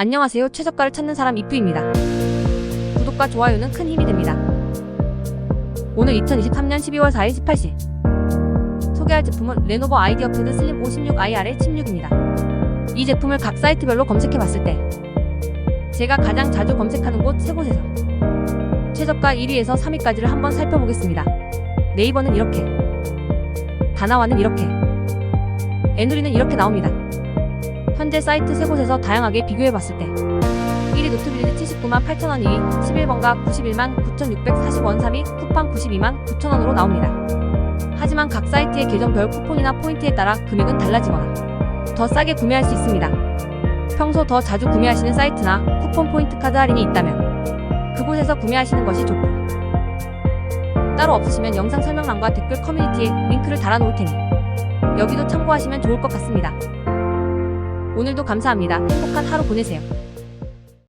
안녕하세요. 최저가를 찾는 사람 이프입니다. 구독과 좋아요는 큰 힘이 됩니다. 오늘 2023년 12월 4일 18시 소개할 제품은 레노버 아이디어 패드 슬립 56IR의 침륙입니다. 이 제품을 각 사이트별로 검색해 봤을 때 제가 가장 자주 검색하는 곳 세 곳에서 최저가 1위에서 3위까지를 한번 살펴보겠습니다. 네이버는 이렇게 다나와는 이렇게 에누리는 이렇게 나옵니다. 현재 사이트 세 곳에서 다양하게 비교해 봤을 때 1위 노트빌드 79만 8천원 2위 11번가 91만 9,640원 3위 쿠팡 92만 9천원으로 나옵니다. 하지만 각 사이트의 계정별 쿠폰이나 포인트에 따라 금액은 달라지거나 더 싸게 구매할 수 있습니다. 평소 더 자주 구매하시는 사이트나 쿠폰 포인트 카드 할인이 있다면 그곳에서 구매하시는 것이 좋고 따로 없으시면 영상 설명란과 댓글 커뮤니티에 링크를 달아놓을 테니 여기도 참고하시면 좋을 것 같습니다. 오늘도 감사합니다. 행복한 하루 보내세요.